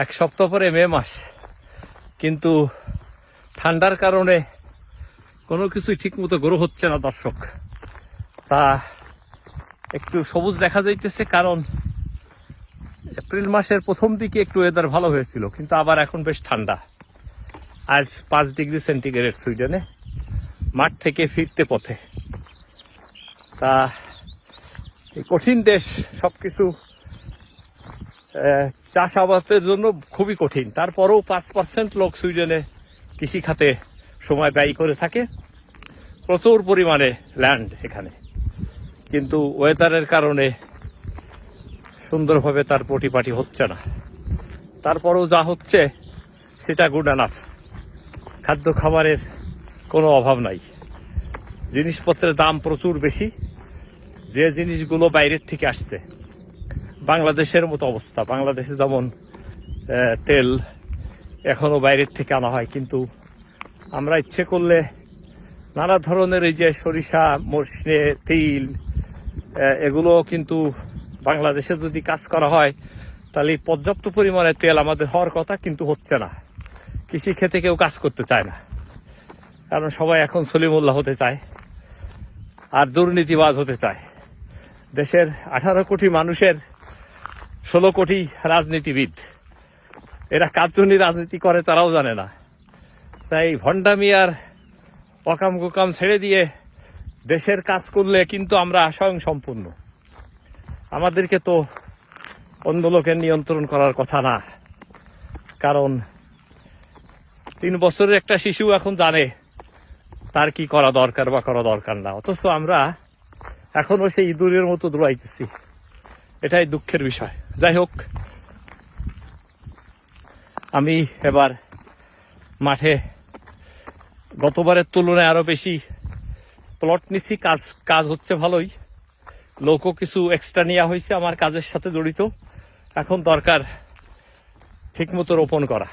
এক সপ্তাহ পরে মে মাস। কিন্তু ঠান্ডার কারণে কোনো কিছুই ঠিকমতো গ্রো হচ্ছে না দর্শক। তা একটু সবুজ দেখা যাইতেছে কারণ এপ্রিল মাসের প্রথম দিকে একটু ওয়েদার ভালো হয়েছিল কিন্তু আবার এখন বেশ ঠান্ডা। আজ পাঁচ ডিগ্রি সেন্টিগ্রেড সুইডেনে মাঠ থেকে ফিরতে পথে। তা এই কঠিন দেশ সবকিছু আহ, চাষাবাদের জন্য খুবই কঠিন। তারপরেও পাঁচ পার্সেন্ট লোক সুইডেনে কৃষি খাতে সময় ব্যয় করে থাকে। প্রচুর পরিমাণে ল্যান্ড এখানে। কিন্তু ওয়েদারের কারণে সুন্দরভাবে তার পটিপাটি হচ্ছে না। তারপরেও যা হচ্ছে, সেটা গুড আনাফ খাদ্য খাবারের কোনো অভাব নাই। জিনিসপত্রের দাম প্রচুর বেশি। যে জিনিসগুলো বাইরের থেকে আসছে বাংলাদেশের মতো অবস্থা। বাংলাদেশে যেমন তেল এখনও বাইরের থেকে আনা হয়, কিন্তু আমরা ইচ্ছে করলে নানা ধরনের এই যে সরিষা মরসিনে তিল এগুলো কিন্তু বাংলাদেশে যদি কাজ করা হয়, তাহলে পর্যাপ্ত পরিমাণে তেল আমাদের হওয়ার কথা কিন্তু হচ্ছে না। কৃষিক্ষেত্রে কেউ কাজ করতে চায় না। কারণ সবাই এখন সলিমুল্লাহ হতে চায় আর দুর্নীতিবাজ হতে চায়। দেশের আঠারো কোটি মানুষের ষোলো কোটি রাজনীতিবিদ। এরা কার জন্য রাজনীতি করে তারাও জানে না। তাই ভণ্ডামি আর অকাম কুকাম ছেড়ে দিয়ে দেশের কাজ করলে কিন্তু আমরা স্বয়ং সম্পূর্ণ আমাদেরকে তো অন্য লোকের নিয়ন্ত্রণ করার কথা না। কারণ তিন বছরের একটা শিশু এখন জানে তার কি করা দরকার বা করা দরকার না। অথচ আমরা এখনও সেই ইঁদুরের মতো দৌড়াইতেছি। এটাই দুঃখের বিষয়। যাই হোক আমি এবার মাঠে গতবারের তুলনায় আরও বেশি প্লট নিছি, কাজ কাজ হচ্ছে ভালোই। লোকও কিছু এক্সট্রা নেওয়া হয়েছে আমার কাজের সাথে জড়িত। এখন দরকার ঠিকমতো রোপণ করা।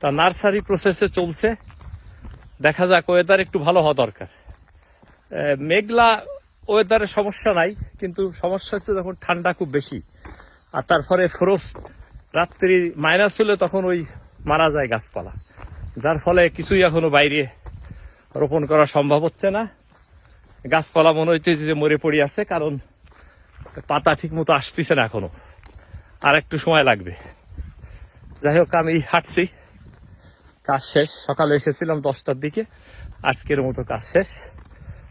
তা নার্সারি প্রসেসে চলছে। দেখা যাক ওয়েদার একটু ভালো হওয়া দরকার। মেঘলা ওয়েদারের সমস্যা নাই, কিন্তু সমস্যা হচ্ছে যখন ঠান্ডা খুব বেশি। আর তারপরে ফ্রোস্ট রাত্রি মাইনাস হলে তখন ওই মারা যায় গাছপালা। যার ফলে কিছুই এখনও বাইরে রোপণ করা সম্ভব হচ্ছে না। গাছপালা মনে হইতেছে যে মরে পড়ে আছে, কারণ পাতা ঠিক মতো আসতেছে না এখনও। আর একটু সময় লাগবে। যাই হোক, আমি হাঁটছি। কাজ শেষ। সকালে এসেছিলাম দশটার দিকে। আজকের মতো কাজ শেষ।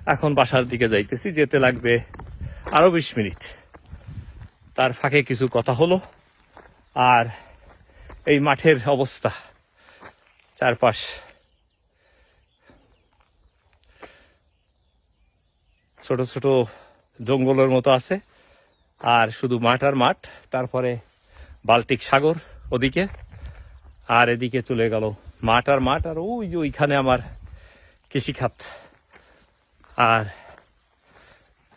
এখন বাসার দিকে যাইতেছি। যেতে লাগবে আরও বিশ মিনিট। তার ফাঁকে কিছু কথা হলো আর এই মাঠের অবস্থা, চারপাশ। ছোট ছোট জঙ্গলের মতো আছে, আর শুধু মাঠ আর মাঠ, তারপরে বাল্টিক সাগর ওদিকে, আর এদিকে চলে গেল মাঠ আর মাঠ, আর ওই যে ওইখানে আমার কৃষিখাত। আর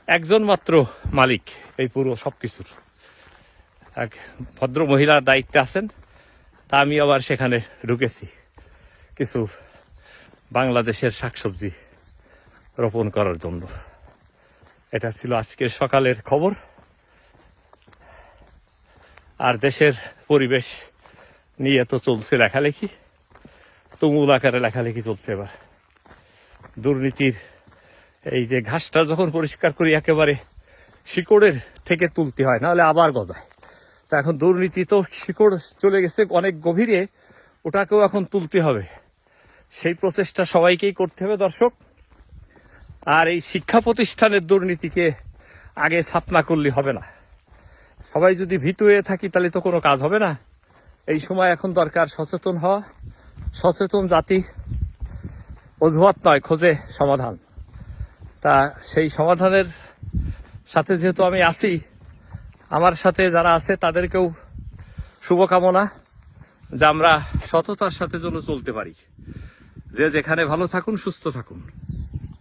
একজন মাত্র মালিক, এই পুরো সবকিছুর। এক ভদ্র মহিলার দায়িত্বে আছেন, তা আমি আবার সেখানে ঢুকেছি। কিছু বাংলাদেশের শাকসবজি রোপণ করার জন্য। এটা ছিল আজকের সকালের খবর। আর দেশের পরিবেশ নিয়ে তো চলছে লেখালেখি তুমুল আকারে লেখালেখি চলছে এবার। দুর্নীতির এই যে ঘাসটা যখন পরিষ্কার করি, একেবারে শিকড়ের থেকে তুলতে হয়, নাহলে আবার গজায়। তা এখন দুর্নীতি তো শিকড় চলে গেছে অনেক গভীরে, ওটাকেও এখন তুলতে হবে। সেই প্রচেষ্টা সবাইকেই করতে হবে দর্শক। আর এই শিক্ষা প্রতিষ্ঠানের দুর্নীতিকে আগে ছাপনা করলে হবে না। সবাই যদি ভীতু হয়ে থাকি তাহলে তো কোনো কাজ হবে না। এই সময় এখন দরকার সচেতন হওয়া, সচেতন জাতি। অজুহাত নয়, খোঁজে সমাধান। তা সেই সমাধানের সাথে যেহেতু আমি আছি আমার সাথে যারা আছে, তাদেরকেও শুভকামনা যে আমরা সততার সাথে যেন চলতে পারি। যে যেখানে ভালো থাকুন, সুস্থ থাকুন।